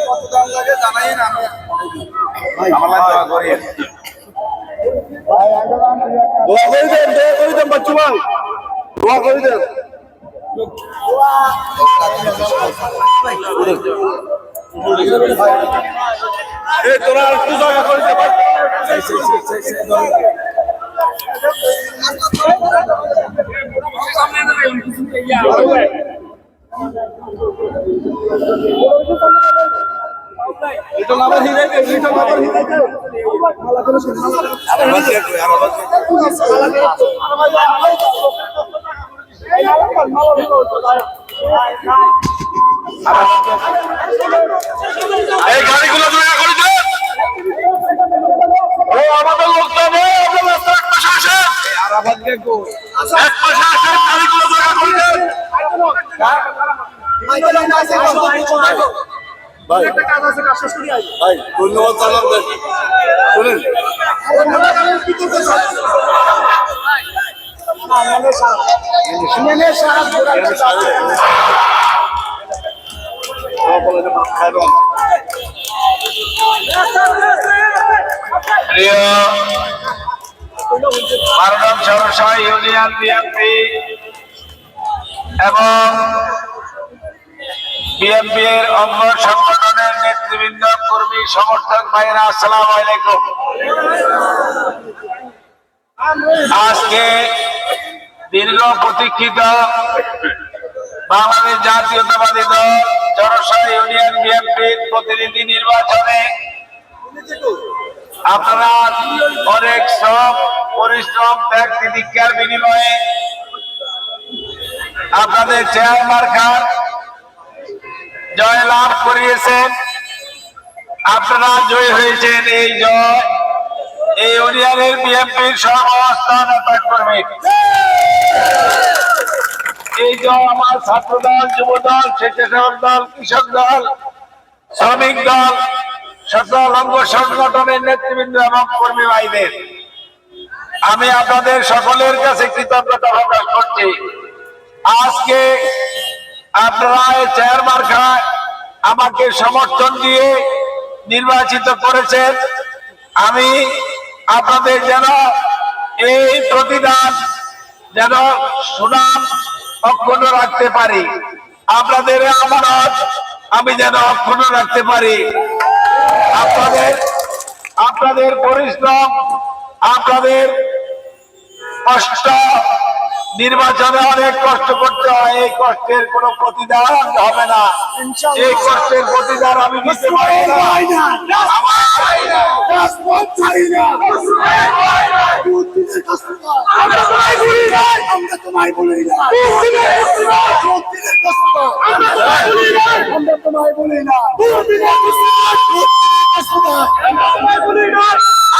কত দাম লাগে জানাই না আমি দোয়া করি। দোয়া দেন দোয়া করে দেন বাচ্চু ভাই দোয়া করে দেন। এই তোরা একটু জায়গা করে দে ভাই এই গাড়িগুলো দয়া করে দেন আমাদের লোকটা নেই, আমাদের রাস্তা এক পাশে আসে। আর আবার দেখো এক পাশে আসে। ভাই। ভাই ধন্যবাদ জানাবেন শুনেন। খাইবেন প্রিয় মারডম সরসা ইউনিয়ন বিএনপি এবং বিএনপি এর সংগঠনের নেতৃবৃন্দ, কর্মী, সমর্থক ভাইরা আসসালাম আলাইকুম। আজকে দীর্ঘ প্রতীক্ষিত বাংলাদেশ জাতীয়তাবাদী দল চরসা ইউনিয়ন বিএনপির প্রতিনিধি নির্বাচনে আপনারা অনেক শ্রম, পরিশ্রম, ত্যাগ, তিতিক্ষার বিনিময়ে আপনাদের চেয়ার মার্কার জয় লাভ করিয়েছেন। আপনারা জয় হয়েছেন এই জয়। এই ইউনিয়নের বিএনপির সমস্ত নেতা কর্মী। এই জয় আমার ছাত্র দল যুব দল স্বেচ্ছাসেবক দল, কৃষক দল, শ্রমিক দল, সকল অঙ্গ সংগঠনের নেতৃবৃন্দ এবং কর্মী ভাইদের। আমি আপনাদের সকলের কাছে কৃতজ্ঞতা প্রকাশ করছি। আজকে আপনারা এই চেয়ার মার্কায় আমাকে সমর্থন দিয়ে নির্বাচিত করেছেন। আমি আপনাদের যেন এই প্রতিদান যেন সুনাম অক্ষুণ্ণ রাখতে পারি। আপনাদের আমানত আমি যেন অক্ষুণ্ণ রাখতে পারি। আপনাদের আপনাদের পরিশ্রম, আপনাদের কষ্ট নির্বাচনে অনেক কষ্ট করতে হয় এই কষ্টের কোনো প্রতিদান হবে না। এই কষ্টের প্রতিদান আমি দিতে পারি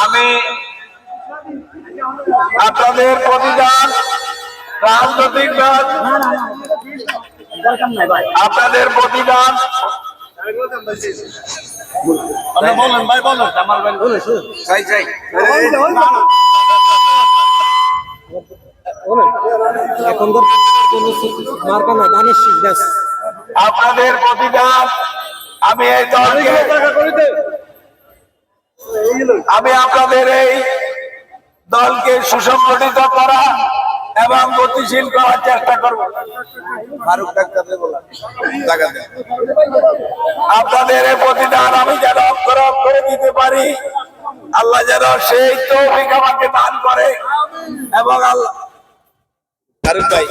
আমি আপনাদের প্রতিদান রাজনৈতিক দল। আপনাদের প্রতিদান। বলেন ভাই বলেন। আমার ভাই বলে চাই চাই এখনকার কোনো মার্কা না দানের শীষ ব্যাস। আপনাদের প্রতিদান। আমি এই দলকে আমি আপনাদের এই দলকে সুসংগঠিত করা এবং গতিশীল করার চেষ্টা করব। ফারুক আপনাদের প্রতিদান আমি যেন অক্ষর করে দিতে পারি আল্লাহ যেন সেই তৌফিক আমাকে দান করে এবং আল্লাহ ফারুক ভাই।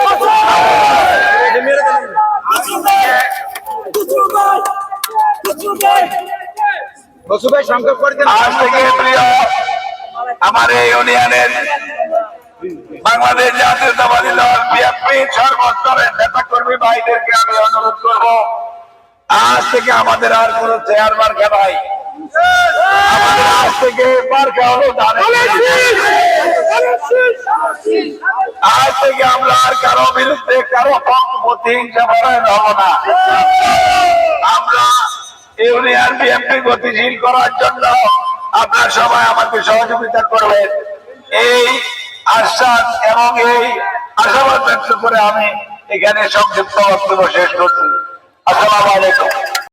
বসু আজ থেকে প্রিয়, আমার এই ইউনিয়নের বাংলাদেশ জাতীয়তাবাদী দল বিএনপি সর্বস্তরের নেতা কর্মী ভাইদেরকে আমি অনুরোধ করব, আজ থেকে আমাদের আর কোন চেয়ার মার্কা নাই আজ থেকে আজ থেকে আমরা আর কারও বিরুদ্ধে কারও পক্ষ প্রতিহিংসা পরায়ণ হব না। ইউনিয়ন বিএনপি গতিশীল করার জন্য আপনার সবাই আমাকে সহযোগিতা করবেন। এই আশ্বাস এবং এই আশাবাদ ব্যক্ত করে আমি এখানে সংক্ষিপ্ত বক্তব্য শেষ করছি। আসসালাম আলাইকুম।